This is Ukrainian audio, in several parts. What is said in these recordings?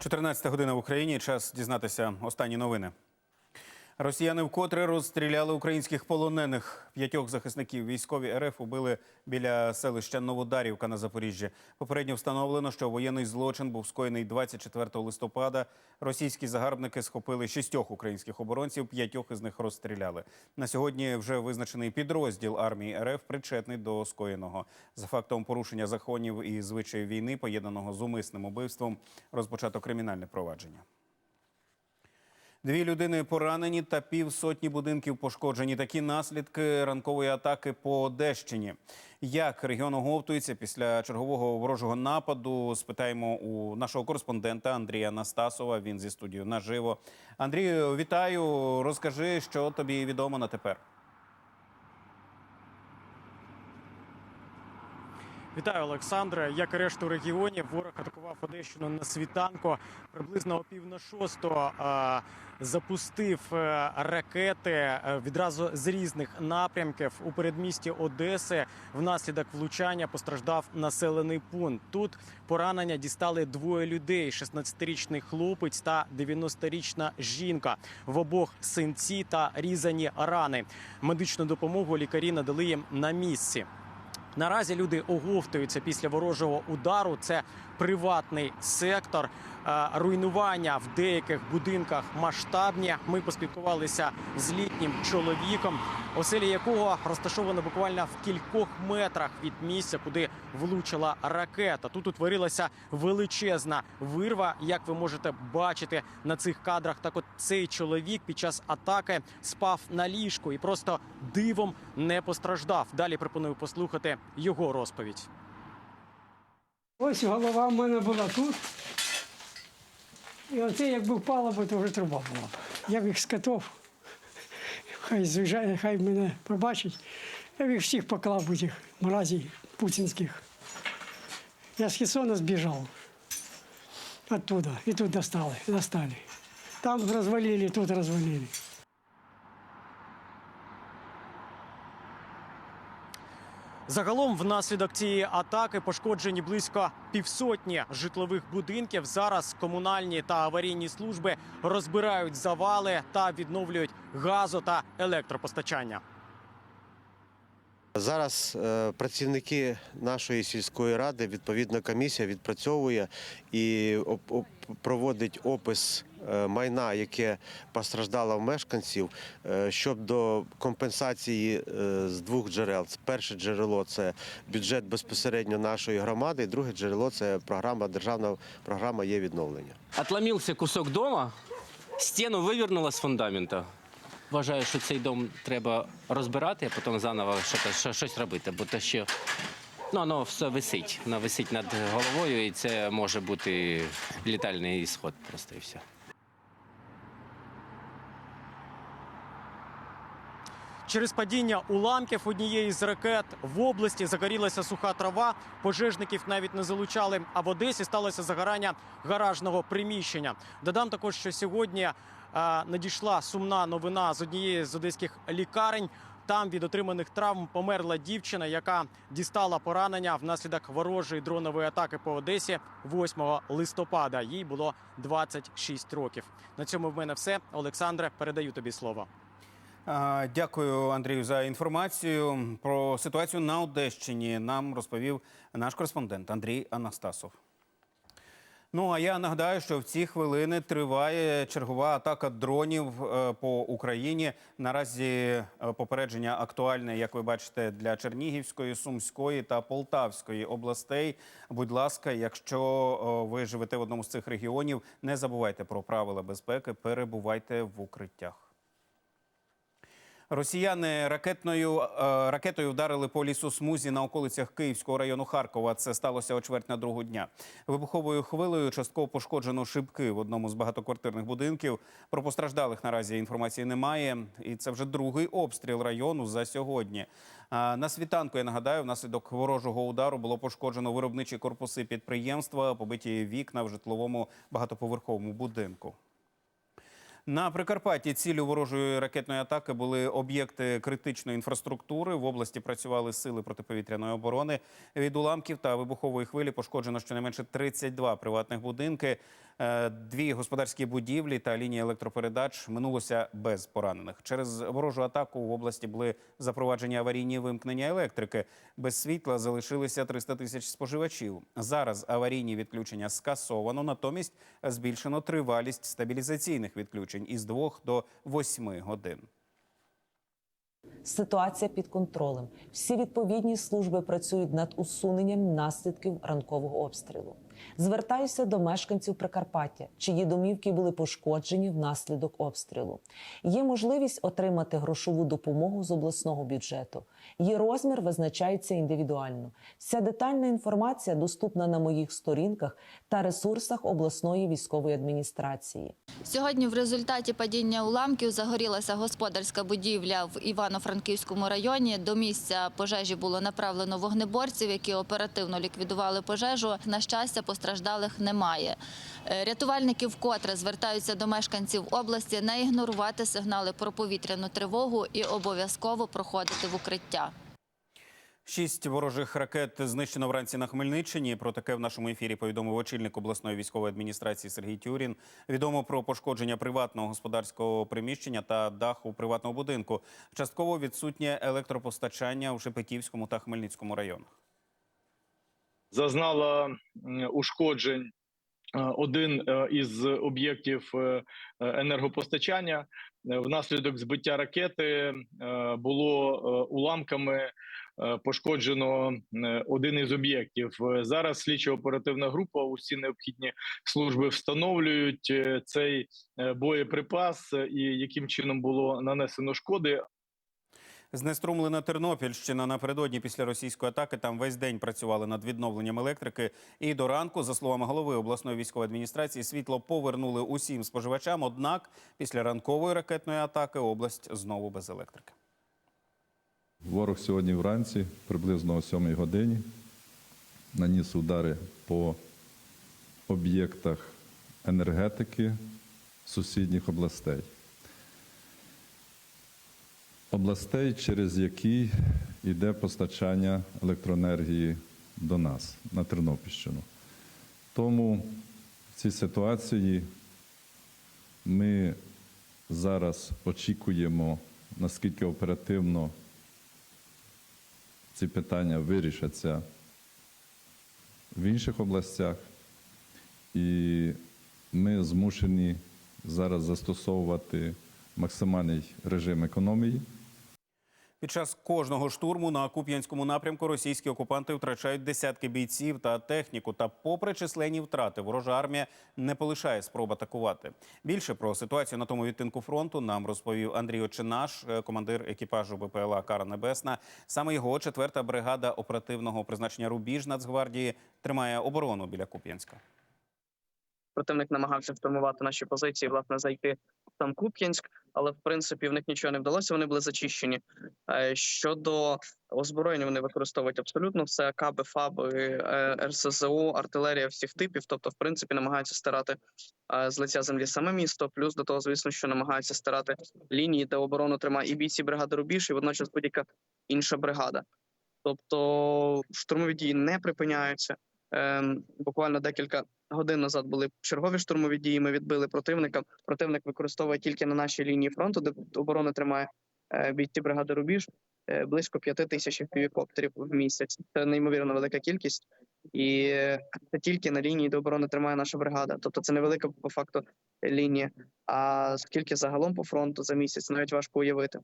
14 година в Україні. Час дізнатися останні новини. Росіяни вкотре розстріляли українських полонених. П'ятьох захисників військові РФ убили біля селища Новодарівка на Запоріжжі. Попередньо встановлено, що воєнний злочин був скоєний 24 листопада. Російські загарбники схопили шістьох українських оборонців, п'ятьох із них розстріляли. На сьогодні вже визначений підрозділ армії РФ причетний до скоєного. За фактом порушення законів і звичаїв війни, поєднаного з умисним убивством, розпочато кримінальне провадження. Дві людини поранені та півсотні будинків пошкоджені. Такі наслідки ранкової атаки по Одещині. Як регіон оговтується після чергового ворожого нападу? Спитаємо у нашого кореспондента Андрія Настасова. Він зі студією наживо. Андрію, вітаю. Розкажи, що тобі відомо на тепер. Вітаю, Олександре. Як і решту регіонів, ворог атакував Одещину на світанку. Приблизно о пів на шостого е, запустив е, ракети е, відразу з різних напрямків у передмісті Одеси. Внаслідок влучання постраждав населений пункт. Тут поранення дістали двоє людей: – 16-річний хлопець та 90-річна жінка. В обох синці та різані рани. Медичну допомогу лікарі надали їм на місці. Наразі люди оговтуються після ворожого удару. Це приватний сектор. Е, Руйнування в деяких будинках масштабні. Ми поспілкувалися з літнім чоловіком, оселі якого розташовано буквально в кількох метрах від місця, куди влучила ракета. Тут утворилася величезна вирва, як ви можете бачити на цих кадрах. Так, от цей чоловік під час атаки спав на ліжку і просто дивом не постраждав. Далі пропоную послухати його розповідь. Ось голова в мене була тут. І оце якби впала, бо то вже труба була. б. Я б їх скатов, хай звичайно, хай мене пробачить. Я б їх всіх поклав у цих мразів путінських. Я з Херсона збіжав оттуда. І тут достали, достали. Там розвалили, тут розвалили. Загалом, внаслідок цієї атаки пошкоджені близько півсотні житлових будинків. Зараз комунальні та аварійні служби розбирають завали та відновлюють газо та електропостачання. Зараз е, працівники нашої сільської ради, відповідна комісія відпрацьовує і проводить опис майна, яке постраждало в мешканців, е, щоб до компенсації е, з двох джерел. Перше джерело це бюджет безпосередньо нашої громади, і друге джерело це програма державна програма є відновлення. Отломився кусок дома, стіну вивернуло з фундамента. Вважаю, що цей дом треба розбирати, а потім заново щось, що- щось робити, бо то що ну, воно все висить. Воно висить над головою, і це може бути літальний ісход просто і все. Через падіння уламків однієї з ракет в області загорілася суха трава. Пожежників навіть не залучали. А в Одесі сталося загорання гаражного приміщення. Додам також, що сьогодні е, надійшла сумна новина з однієї з одеських лікарень. Там від отриманих травм померла дівчина, яка дістала поранення внаслідок ворожої дронової атаки по Одесі 8 листопада. Їй було 26 років. На цьому в мене все. Олександре, передаю тобі слово. Дякую, Андрію, за інформацію. Про ситуацію на Одещині нам розповів наш кореспондент Андрій Анастасов. Ну а я нагадаю, що в ці хвилини триває чергова атака дронів е, по Україні. Наразі е, попередження актуальне, як ви бачите, для Чернігівської, Сумської та Полтавської областей. Будь ласка, якщо е, ви живете в одному з цих регіонів, не забувайте про правила безпеки, перебувайте в укриттях. Росіяни ракетною е, ракетою вдарили по лісосмузі на околицях Київського району Харкова. Це сталося о чверть на другу дня. Вибуховою хвилею частково пошкоджено шибки в одному з багатоквартирних будинків. Про постраждалих наразі інформації немає. І це вже другий обстріл району за сьогодні. На світанку я нагадаю, внаслідок ворожого удару було пошкоджено виробничі корпуси підприємства, побиті вікна в житловому багатоповерховому будинку. На Прикарпатті цілі ворожої ракетної атаки були об'єкти критичної інфраструктури. В області працювали сили протиповітряної оборони. Від уламків та вибухової хвилі пошкоджено щонайменше 32 приватних будинки, дві господарські будівлі та лінії електропередач. Минулося без поранених. Через ворожу атаку в області були запроваджені аварійні вимкнення електрики. Без світла залишилися 300 тисяч споживачів. Зараз аварійні відключення скасовано, натомість збільшено тривалість стабілізаційних відключень із 2 до 8 годин. Ситуація під контролем. Всі відповідні служби працюють над усуненням наслідків ранкового обстрілу. Звертаюся до мешканців Прикарпаття, чиї домівки були пошкоджені внаслідок обстрілу. Є можливість отримати грошову допомогу з обласного бюджету. Її розмір визначається індивідуально. Вся детальна інформація доступна на моїх сторінках та ресурсах обласної військової адміністрації. Сьогодні в результаті падіння уламків загорілася господарська будівля в Івано-Франківському районі. До місця пожежі було направлено вогнеборців, які оперативно ліквідували пожежу. На щастя, постраждалих немає. Е, Рятувальники вкотре звертаються до мешканців області не ігнорувати сигнали про повітряну тривогу і обов'язково проходити в укриття. Шість ворожих ракет знищено вранці на Хмельниччині. Про таке в нашому ефірі повідомив очільник обласної військової адміністрації Сергій Тюрін. Відомо про пошкодження приватного господарського приміщення та даху приватного будинку. Частково відсутнє електропостачання у Шепетівському та Хмельницькому районах. Зазнала ушкоджень один із об'єктів енергопостачання. Внаслідок збиття ракети було уламками пошкоджено один із об'єктів. Зараз слідчо-оперативна група, усі необхідні служби встановлюють е, цей е, боєприпас е, і яким чином було нанесено шкоди. Знеструмлена Тернопільщина напередодні після російської атаки. Там весь день працювали над відновленням електрики. І до ранку, за словами голови обласної військової адміністрації, світло повернули усім споживачам. Однак після ранкової ракетної атаки область знову без електрики. Ворог сьогодні вранці, приблизно о 7 годині, наніс удари по об'єктах енергетики сусідніх областей. Областей, через які йде постачання електроенергії до нас на Тернопільщину. Тому в цій ситуації ми зараз очікуємо, наскільки оперативно ці питання вирішаться в інших областях, і ми змушені зараз застосовувати максимальний режим економії. Під час кожного штурму на Куп'янському напрямку російські окупанти втрачають десятки бійців та техніку. Та, попри численні втрати, ворожа армія не полишає спроб атакувати. Більше про ситуацію на тому відтинку фронту нам розповів Андрій Очинаш, е, командир екіпажу БПЛА Кара Небесна. Саме його четверта бригада оперативного призначення Рубіж Нацгвардії тримає оборону біля Куп'янська. противник намагався штурмувати наші позиції, власне, зайти в сам Куп'янськ, але в принципі в них нічого не вдалося. Вони були зачищені. Е, Щодо озброєння, вони використовують абсолютно все: каби, фаби, е, РСЗО, артилерія всіх типів. Тобто, в принципі, намагаються стирати е, з лиця землі саме місто. Плюс до того, звісно, що намагаються стирати лінії, де оборону тримає і бійці бригади Рубіж, і водночас будь-яка інша бригада. Тобто штурмові дії не припиняються. Ем, буквально декілька годин назад були чергові штурмові дії. Ми відбили противника. Противник використовує тільки на нашій лінії фронту, де оборони тримає е, бійці бригади Рубіж е, близько п'яти тисяч півікоптерів в місяць. Це неймовірно велика кількість, і е, це тільки на лінії, де оборони тримає наша бригада. Тобто це невелика по факту лінія. А скільки загалом по фронту за місяць, навіть важко уявити.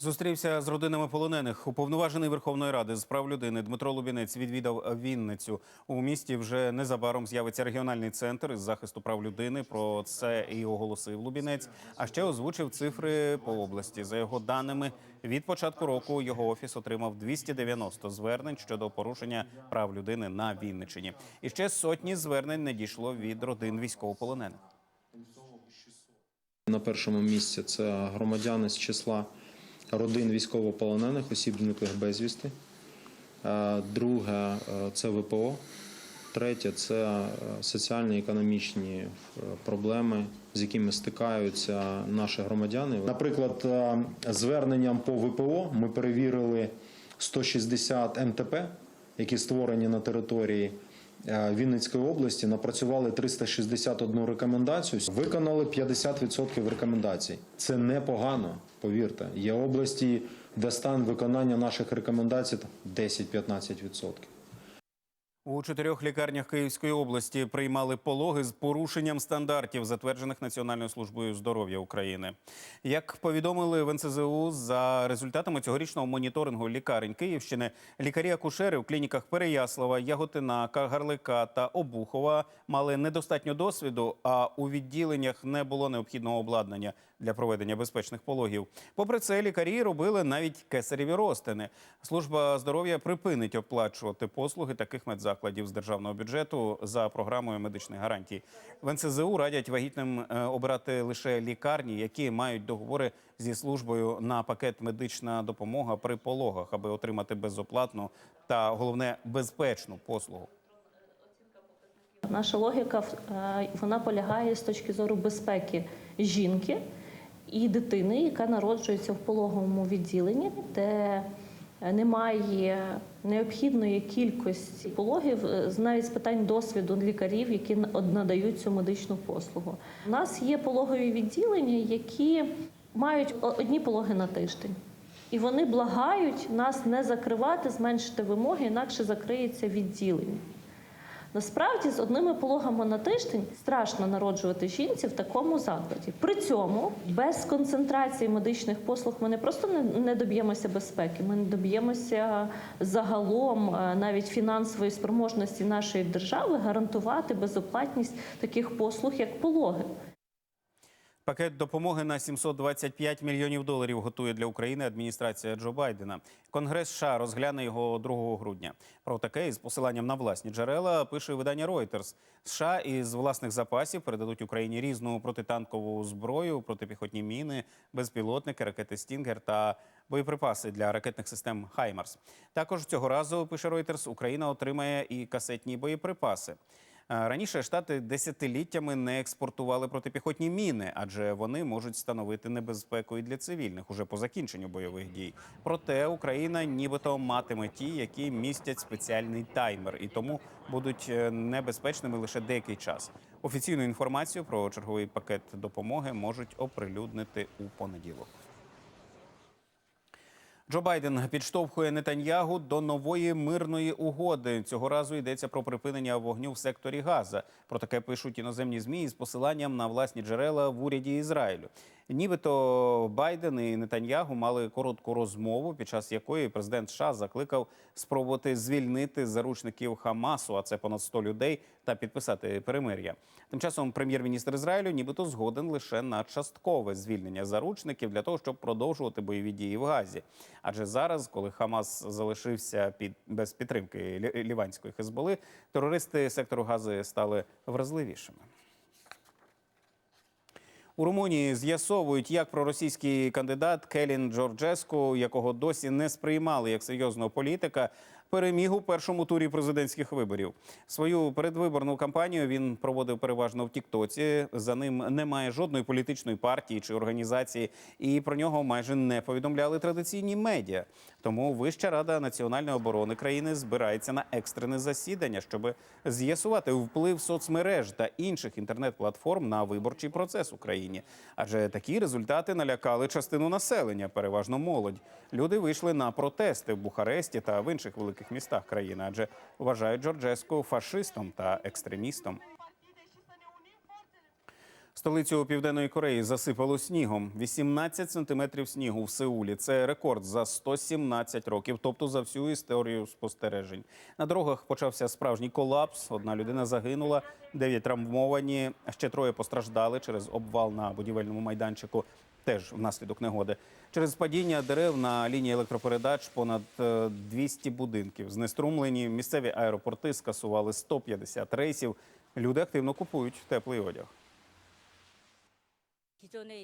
Зустрівся з родинами полонених. Уповноважений Верховної Ради з прав людини Дмитро Лубінець відвідав Вінницю. У місті вже незабаром з'явиться регіональний центр із захисту прав людини. Про це і оголосив Лубінець. А ще озвучив цифри по області. За його даними, від початку року його офіс отримав 290 звернень щодо порушення прав людини на Вінниччині. І ще сотні звернень не дійшло від родин військовополонених. На першому місці це громадяни з числа родин військовополонених, осіб зниклих безвісти. Е, Друге е, це ВПО. Третє це е, соціально-економічні проблеми, з якими стикаються наші громадяни. Наприклад, зверненням по ВПО ми перевірили 160 МТП, які створені на території Вінницької області, напрацювали 361 рекомендацію, виконали 50% рекомендацій. Це непогано, повірте. Є області, де стан виконання наших рекомендацій 10-15%. У чотирьох лікарнях Київської області приймали пологи з порушенням стандартів, затверджених Національною службою здоров'я України. Як повідомили в НСЗУ, за результатами цьогорічного моніторингу лікарень Київщини, лікарі-акушери в клініках Переяслава, Яготина, Кагарлика та Обухова мали недостатньо досвіду, а у відділеннях не було необхідного обладнання для проведення безпечних пологів. Попри це, лікарі робили навіть кесареві розтини. Служба здоров'я припинить оплачувати послуги таких медзакладів з державного бюджету за програмою медичних гарантій. В НСЗУ радять вагітним е, обирати лише лікарні, які мають договори зі службою на пакет медична допомога при пологах, аби отримати безоплатну та головне безпечну послугу. Наша логіка е, вона полягає з точки зору безпеки жінки і дитини, яка народжується в пологовому відділенні, де немає необхідної кількості пологів, е, навіть з питань досвіду лікарів, які надають цю медичну послугу. У нас є пологові відділення, які мають одні пологи на тиждень. І вони благають нас не закривати, зменшити вимоги, інакше закриється відділення. Насправді, з одними пологами на тиждень страшно народжувати жінці в такому закладі. При цьому без концентрації медичних послуг ми не просто не, доб'ємося безпеки, ми не доб'ємося загалом е, навіть фінансової спроможності нашої держави гарантувати безоплатність таких послуг, як пологи. Пакет допомоги на 725 мільйонів доларів готує для України адміністрація Джо Байдена. Конгрес США розгляне його 2 грудня. Про таке із посиланням на власні джерела пише видання Reuters. США із власних запасів передадуть Україні різну протитанкову зброю, протипіхотні міни, безпілотники, ракети Стінгер та боєприпаси для ракетних систем Хаймарс. Також цього разу пише Reuters, Україна отримає і касетні боєприпаси. Е, Раніше штати десятиліттями не експортували протипіхотні міни, адже вони можуть становити небезпеку і для цивільних уже по закінченню бойових дій. Проте Україна нібито матиме ті, які містять спеціальний таймер, і тому будуть е, небезпечними лише деякий час. Офіційну інформацію про черговий пакет допомоги можуть оприлюднити у понеділок. Джо Байден підштовхує Нетаньягу до нової мирної угоди. Цього разу йдеться про припинення вогню в секторі Газа. Про таке пишуть іноземні змі з посиланням на власні джерела в уряді Ізраїлю. Нібито Байден і Нетаньягу мали коротку розмову, під час якої президент США закликав спробувати звільнити заручників Хамасу, а це понад 100 людей, та підписати перемир'я. Тим часом прем'єр-міністр Ізраїлю нібито згоден лише на часткове звільнення заручників для того, щоб продовжувати бойові дії в Газі. Адже зараз, коли Хамас залишився під без підтримки ліванської Хезболи, терористи сектору Гази стали вразливішими. У Румунії з'ясовують, як проросійський кандидат Келін Джорджеску, якого досі не сприймали як серйозного політика, переміг у першому турі президентських виборів. Свою передвиборну кампанію він проводив переважно в Тіктоці. За ним немає жодної політичної партії чи організації, і про нього майже не повідомляли традиційні медіа. Тому Вища рада національної оборони країни збирається на екстрене засідання, щоб з'ясувати вплив соцмереж та інших інтернет-платформ на виборчий процес в Україні. Адже такі результати налякали частину населення, переважно молодь. Люди вийшли на протести в Бухаресті та в інших великих містах країни, адже вважають Джорджеску фашистом та екстремістом. Столицю Південної Кореї засипало снігом. 18 сантиметрів снігу в Сеулі. Це рекорд за 117 років, тобто за всю історію спостережень. На дорогах почався справжній колапс. Одна людина загинула, дев'ять травмовані. Ще троє постраждали через обвал на будівельному майданчику. Теж внаслідок негоди. Через падіння дерев на лінії електропередач понад е, 200 будинків. Знеструмлені місцеві аеропорти скасували 150 рейсів. Люди активно купують теплий одяг.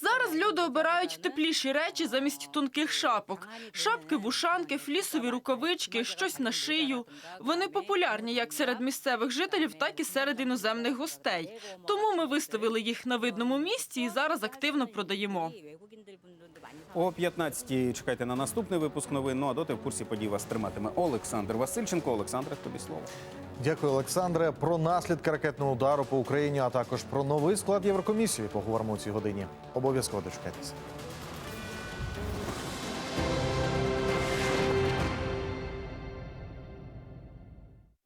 Зараз люди обирають тепліші речі замість тонких шапок. Шапки, вушанки, флісові рукавички, щось на шию. Вони популярні як серед місцевих жителів, так і серед іноземних гостей. Тому ми виставили їх на видному місці і зараз активно продаємо. О 15-й чекайте на наступний випуск новин. Ну а доти в курсі подій вас триматиме Олександр Васильченко. Олександре, тобі слово. Дякую, Олександре. Про наслідки ракетного удару по Україні, а також про новий склад Єврокомісії поговоримо у цій годині. Обов'язково дочекайтеся.